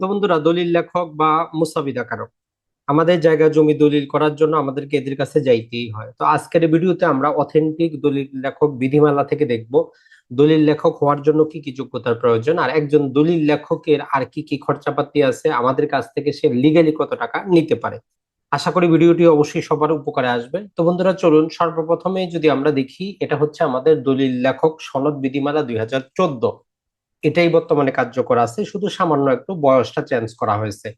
তো বন্ধুরা দলিল লেখক বা মুসাবিদা কারক আমাদের জায়গা জমি দলিল করার জন্য আমাদেরকে এদের কাছে যাইতেই হয়। তো আজকের ভিডিওতে আমরা অথেন্টিক দলিল লেখক বিধিমালা থেকে দেখব। দলিল লেখক হওয়ার জন্য কি কি যোগ্যতার প্রয়োজন? আর একজন দলিল লেখকের আর কি কি খরচাপাতি আছে? আমাদের কাছ থেকে সে লিগালি কত টাকা নিতে পারে? আশা করি ভিডিওটি অবশ্যই সবার উপকারে আসবে। তো বন্ধুরা চলুন, সর্বপ্রথমে যদি আমরা দেখি, এটা হচ্ছে আমাদের দলিল লেখক সনদ বিধিমালা দুই হাজার চোদ্দ। এটাই বর্তমানে কার্যকর আছে। শুধু সামান্য একটু বয়সটা চেঞ্জ করা হয়েছে।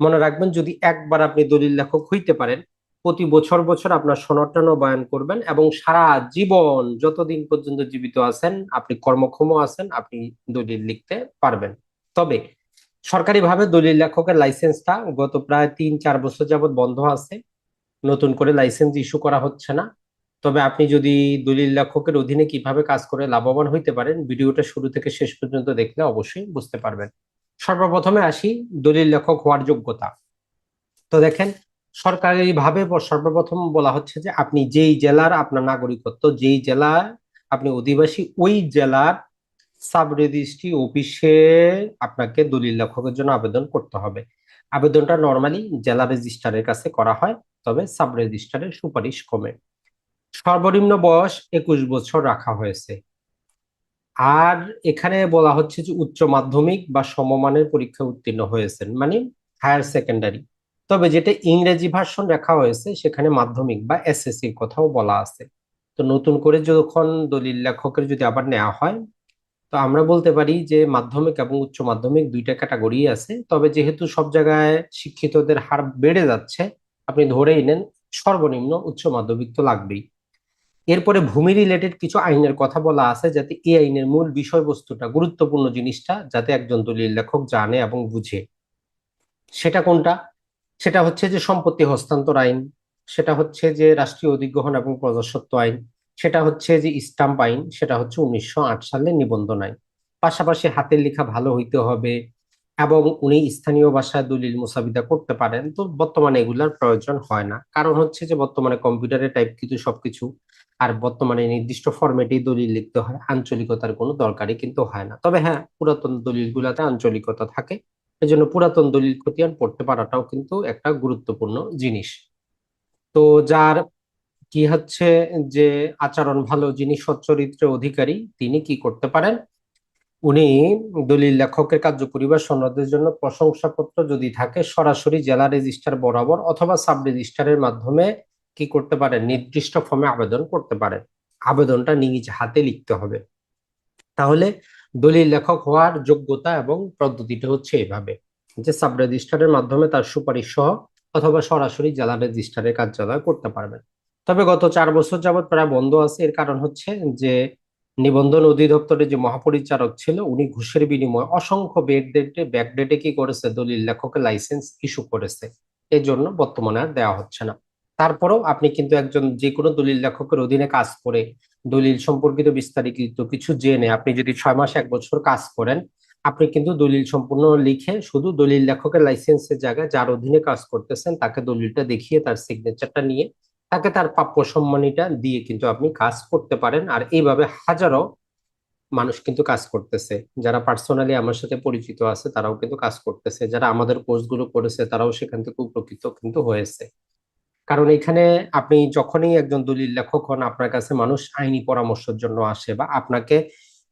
মনে রাখবেন, যদি একবার আপনি দলিল লেখক হইতে পারেন, প্রতি বছর বছর আপনার সনদটা নবায়ন করবেন এবং সারা জীবন যতদিন পর্যন্ত জীবিত আছেন, আপনি কর্মক্ষম আছেন, আপনি দলিল লিখতে পারবেন। তবে সরকারিভাবে দলিল লেখকের লাইসেন্সটা গত প্রায় তিন চার বছর যাবৎ বন্ধ আছে। নতুন করে লাইসেন্স ইস্যু করা হচ্ছে না। তবে আপনি যদি দলিল লেখকের অধীনে কীভাবে কাজ করে লাভবান হইতে পারেন, ভিডিওটা শুরু থেকে শেষ পর্যন্ত দেখলে অবশ্যই বুঝতে পারবেন। সর্বপ্রথমে আসি দলিল লেখক হওয়ার যোগ্যতা। তো দেখেন সরকারি ভাবে সর্বপ্রথম বলা হচ্ছে যে আপনি যেই জেলার আপনার নাগরিকত্ব, যেই জেলার আপনি অধিবাসী, ওই জেলার সাব রেজিস্ট্রি অফিসে আপনাকে দলিল লেখকের জন্য আবেদন করতে হবে। আবেদনটা নর্মালি জেলা রেজিস্ট্রারের কাছে করা হয়, তবে সাব রেজিস্ট্রারের সুপারিশ কমে সর্বনিম্ন বয়স একুশ বছর রাখা হয়েছে। আর এখানে বলা হচ্ছে যে উচ্চ মাধ্যমিক বা সমমানের পরীক্ষা উত্তীর্ণ হয়েছেন মানে হায়ার সেকেন্ডারি তবে যেটা ইংরেজি ভার্সন রাখা হয়েছে, সেখানে মাধ্যমিক বা এসএসসির কথাও বলা আছে। তো নতুন করে যখন দলিল লেখকের যদি আবার নেওয়া হয়, তো আমরা বলতে পারি যে মাধ্যমিক এবং উচ্চ মাধ্যমিক দুইটা ক্যাটাগরি আছে। তবে যেহেতু সব জায়গায় শিক্ষিতদের হার বেড়ে যাচ্ছে, আপনি ধরেই নেন সর্বনিম্ন উচ্চ মাধ্যমিক তো লাগবেই। এরপরে ভূমি রিলেটেড কিছু আইনের কথা বলা আছে যাতে এই আইনের মূল বিষয়বস্তুটা, গুরুত্বপূর্ণ জিনিসটা যাতে একজন দলিল লেখক জানে এবং বুঝে। সেটা কোনটা? সেটা হচ্ছে যে সম্পত্তি হস্তান্তর আইন, সেটা হচ্ছে যে রাষ্ট্রীয় অধিগ্রহণ এবং প্রজাস্বত্ব আইন, সেটা হচ্ছে যে স্টাম্প আইন, সেটা হচ্ছে উনিশশো সালের নিবন্ধন আইন। পাশাপাশি হাতের লেখা ভালো হইতে হবে এবং উনি স্থানীয় ভাষায় দলিল মুসাবিদা করতে পারেন। তো বর্তমানে এগুলার প্রয়োজন হয় না। কারণ হচ্ছে যে বর্তমানে কম্পিউটারে টাইপ কিছু সবকিছু আর বর্তমানে নির্দিষ্ট ফরম্যাটেই দলিল লিখতে হয়। আঞ্চলিকতার কোনো দরকারই কিন্তু হয় না। তবে হ্যাঁ পুরাতন দলিলগুলোতে আঞ্চলিকতা থাকে। এই জন্য পুরাতন দলিল খতিয়ান পড়তে পারাটাও কিন্তু একটা গুরুত্বপূর্ণ জিনিস। তো যার কি হচ্ছে যে আচরণ ভালো, যিনি সচ্চরিত্রের অধিকারী, তিনি কি করতে পারেন? উনি দলিল লেখকের কার্যকরী বা সনদের জন্য প্রশংসাপত্র যদি থাকে, সরাসরি জেলা রেজিস্ট্রার বরাবর অথবা সাব রেজিস্ট্রারের মাধ্যমে কি করতে পারেন? নির্দিষ্ট ফর্মে আবেদন করতে পারেন। আবেদনটা নিজ হাতে লিখতে হবে। তাহলে দলিল লেখক হওয়ার যোগ্যতা এবং পদ্ধতিটা হচ্ছে এভাবে। যে সাব রেজিস্ট্রারের মাধ্যমে তার সুপারিশ সহ অথবা সরাসরি জেলা রেজিস্ট্রারের কার্যালয় করতে পারবেন। তবে গত চার বছর যাবৎ প্রায় বন্ধ আছে। এর কারণ হচ্ছে যে নিবন্ধন অধিদপ্তরের যে মহাপরিচারক ছিল, উনি ঘুষের বিনিময়ে অসংখ্য ব্যাকডেটে ব্যাকডেটে কি করেছে? দলিল লেখকের লাইসেন্স ইস্যু করেছে। এই জন্য বর্তমানে আর দেওয়া হচ্ছে না। তারপরেও আপনি কিন্তু একজন যে কোনো দলিল লেখকের অধীনে কাজ করে, দলিল সম্পর্কিত বিস্তারিত কিছু জেনে আপনি যদি ছয় মাস, এক বছর কাজ করেন, আপনি কিন্তু দলিল সম্পূর্ণ লিখে শুধু দলিল লেখকের লাইসেন্সের জায়গায় যার অধীনে কাজ করতেছেন, তাকে দলিলটা দেখিয়ে তার সিগনেচারটা নিয়ে তাকে তার প্রাপ্য সম্মানীটা দিয়ে কিন্তু আপনি কাজ করতে পারেন। আর এইভাবে হাজারো মানুষ কিন্তু কাজ করতেছে। যারা পার্সোনালি আমার সাথে পরিচিত আছে, তারাও কিন্তু কাজ করতেছে। যারা আমাদের কোর্সগুলো করেছে, তারাও সেখান থেকে উপকৃত কিন্তু হয়েছে। কারণ এখানে আপনি যখনই একজন দলিল লেখক হন, আপনার কাছে মানুষ আইনি পরামর্শের জন্য আসে বা আপনাকে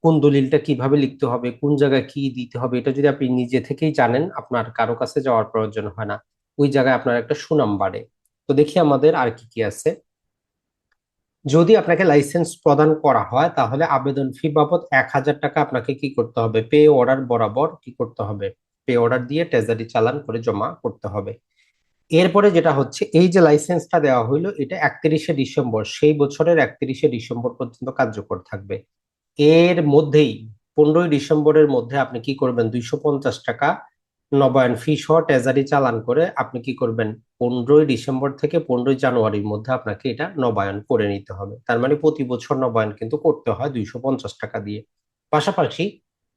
কোন দলিলটা কীভাবে লিখতে হবে, কোন জায়গায় কি দিতে হবে, এটা যদি আপনি নিজে থেকেই জানেন, আপনার কারও কাছে যাওয়ার প্রয়োজন হয় না। ওই জায়গায় আপনার একটা সুনাম বাড়ে। তো দেখি আমাদের আর কি কি আছে। যদি আপনাকে লাইসেন্স প্রদান করা হয়, তাহলে আবেদন ফি বাবদ এক হাজার টাকা আপনাকে কি করতে হবে? পে অর্ডার বরাবর কি করতে হবে? পে অর্ডার দিয়ে ট্রেজারি চালান করে জমা করতে হবে। এরপরে যেটা হচ্ছে, এই যে লাইসেন্সটা দেওয়া হইল, এটা একত্রিশে ডিসেম্বর, সেই বছরের একত্রিশে ডিসেম্বর পর্যন্ত কার্যকর থাকবে। এর মধ্যেই পনেরোই ডিসেম্বরের মধ্যে আপনি কি করবেন? দুইশো পঞ্চাশ টাকা নবায়ন ফি সহ ট্রেজারি চালান করে আপনি কি করবেন? পনেরোই ডিসেম্বর থেকে পনেরোই জানুয়ারির মধ্যে আপনাকে এটা নবায়ন করে নিতে হবে। তার মানে প্রতি বছর নবায়ন কিন্তু করতে হয় দুইশো পঞ্চাশ টাকা দিয়ে। পাশাপাশি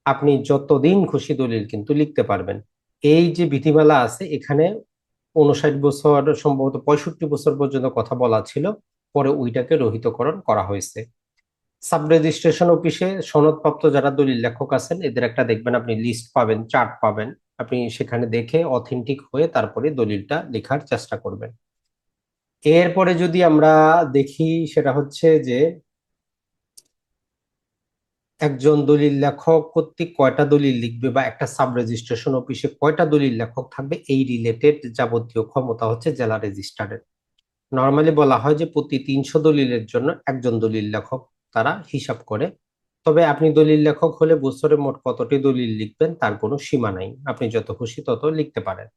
আপনি যতদিন খুশি দলিল কিন্তু লিখতে পারবেন। এই যে বিধিমালা আছে, এখানে উনষাট বছর সম্ভবত পঁয়ষট্টি বছর পর্যন্ত কথা বলা ছিল, পরে ওইটাকে রহিতকরণ করা হয়েছে। সাব রেজিস্ট্রেশন অফিসে সনদপ্রাপ্ত যারা দলিল লেখক আছেন, এদের একটা দেখবেন আপনি লিস্ট পাবেন চার্ট পাবেন। আপনি সেখানে দেখে অথেন্টিক হয়ে তারপরে দলিলটা লেখার চেষ্টা করবেন। এরপরে যদি আমরা দেখি, সেটা হচ্ছে যে একজন দলিল লেখক কর্তৃক কয়টা দলিল লিখবে বা একটা সাব রেজিস্ট্রেশন অফিসে কয়টা দলিল লেখক থাকবে, এই রিলেটেড যাবতীয় ক্ষমতা হচ্ছে জেলা রেজিস্ট্রারের। নর্মালি বলা হয় যে প্রতি তিনশো দলিলের জন্য একজন দলিল লেখক তারা হিসাব করে তবে আপনি দলিল লেখক হলে বছরে মোট কতটি দলিল লিখবেন তার কোনো সীমা নাই। আপনি যত খুশি তত লিখতে পারেন।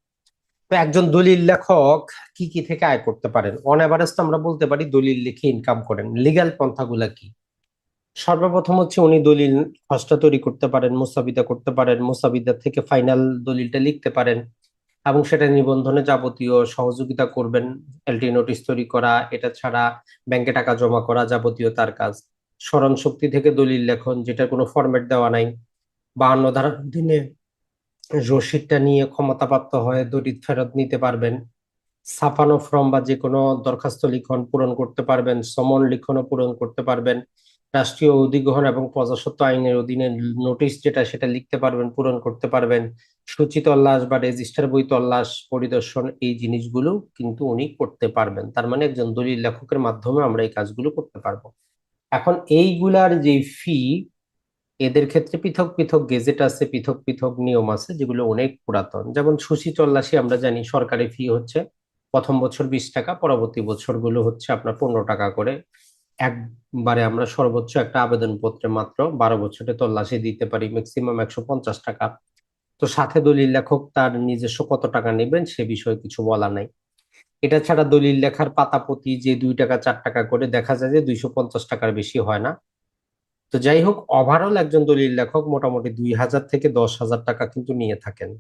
তো একজন দলিল লেখক কি কি থেকে আয় করতে পারেন? অন তো আমরা বলতে পারি দলিল লিখে ইনকাম করেন। লিগ্যাল পন্থাগুলা কি? সর্বপ্রথম হচ্ছে উনি দলিল খসড়া তৈরি করতে পারেন, মুসাবিদা করতে পারেন, মুসাবিদা থেকে ফাইনাল দলিলটা লিখতে পারেন এবং সেটা নিবন্ধনে যাবতীয় সহযোগিতা করবেন এলটি নোটিশ তৈরি করা, এটা ছাড়া ব্যাংকে টাকা জমা করা যাবতীয় তার কাজ। স্মরণ শক্তি থেকে দলিল লেখন, যেটার কোনো ফরম্যাট দেওয়া নাই। বাহান্ন ধারার দিনে রসিদটা নিয়ে ক্ষমতাপ্রাপ্ত হয়ে দলিল ফেরত নিতে পারবেন। ছাপানো ফর্ম বা যে কোনো দরখাস্ত লিখন পূরণ করতে পারবেন, সমন লিখনও পূরণ করতে পারবেন। রাষ্ট্রীয় অধিগ্রহণ এবং প্রজাস্বত্ব আইনের অধীনে নোটিশ যেটা, সেটা লিখতে পারবেন, পূরণ করতে পারবেন। সূচি তল্লাশ বা রেজিস্টার বই তল্লাশ পরিদর্শন এই জিনিসগুলো কিন্তু উনি করতে পারবেন। তার মানে একজন দলিল লেখকের মাধ্যমে আমরা এই কাজগুলো করতে পারব। এখন এইগুলার যে ফি এদের ক্ষেত্রে পৃথক পৃথক গেজেট আছে, পৃথক পৃথক নিয়ম আছে, যেগুলো অনেক পুরাতন। যেমন সুশি তল্লাশি আমরা জানি সরকারি ফি হচ্ছে, প্রথম বছর বিশ টাকা, পরবর্তী বছরগুলো হচ্ছে আপনার পনেরো টাকা করে। একবারে আমরা সর্বোচ্চ একটা আবেদন পত্রে মাত্র বারো বছরে তল্লাশি দিতে পারি ম্যাক্সিমাম একশো পঞ্চাশ টাকা। তো সাথে দলিল লেখক তার নিজস্ব কত টাকা নেবেন, সে বিষয়ে কিছু বলা নাই। এটা ছাড়া দলিল লেখার পাতা প্রতি যে দুই টাকা, চার টাকা করে দেখা যায় যে দুইশো পঞ্চাশ টাকার বেশি হয় না। তো যাই হোক ওভারঅল একজন দলিল লেখক মোটামুটি দুই হাজার থেকে দশ হাজার টাকা কিন্তু নিয়ে থাকেন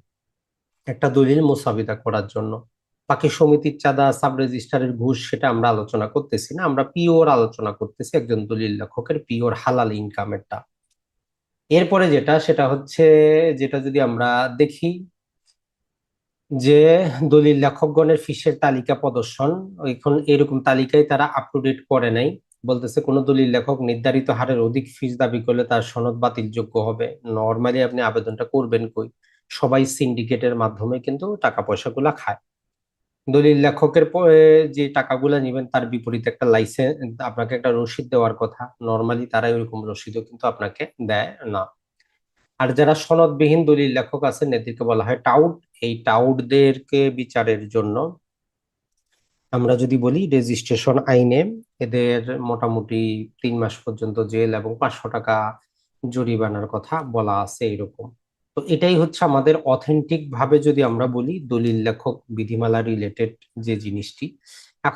একটা দলিল মোসাবিদা করার জন্য। বাকি সমিতির চাঁদা, সাব রেজিস্ট্রারের ঘুষ সেটা আমরা আলোচনা করতেছি না, আমরা পিওর আলোচনা করতেছি একজন দলিল লেখকের পিওর হালাল ইনকামেরটা এরপরে যেটা, সেটা হচ্ছে, যেটা যদি আমরা দেখি যে দলিল লেখকগণের ফিসের তালিকা প্রদর্শন, এখন এরকম তালিকায় তারা আপ টু ডেট করে নাই। বলতেছে কোনো দলিল লেখক নির্ধারিত হারের অধিক ফিস দাবি করলে তার সনদ বাতিলযোগ্য হবে। নর্মালি আপনি আবেদনটা করবেন কই? সবাই সিন্ডিকেটের মাধ্যমে কিন্তু টাকা পয়সাগুলা খায়। দলিল লেখকের যে টাকাগুলো নেবেন তার বিপরীতে একটা লাইসেন্স আপনাকে একটা রসিদ দেওয়ার কথা। নর্মালি তারা ওইরকম রসিদও কিন্তু আপনাকে দেয় না। আর যারা সনদবিহীন দলিল লেখক আছেন এদেরকে বলা হয় টাউট এই টাউটদেরকে বিচারের জন্য আমরা যদি বলি রেজিস্ট্রেশন আইনে এদের মোটামুটি তিন মাস পর্যন্ত জেল এবং পাঁচশো টাকা জরিমানার কথা বলা আছে এরকম তো এটাই হচ্ছে আমাদের অথেন্টিক ভাবে যদি আমরা বলি দলিল লেখক বিধিমালা রিলেটেড যে জিনিসটি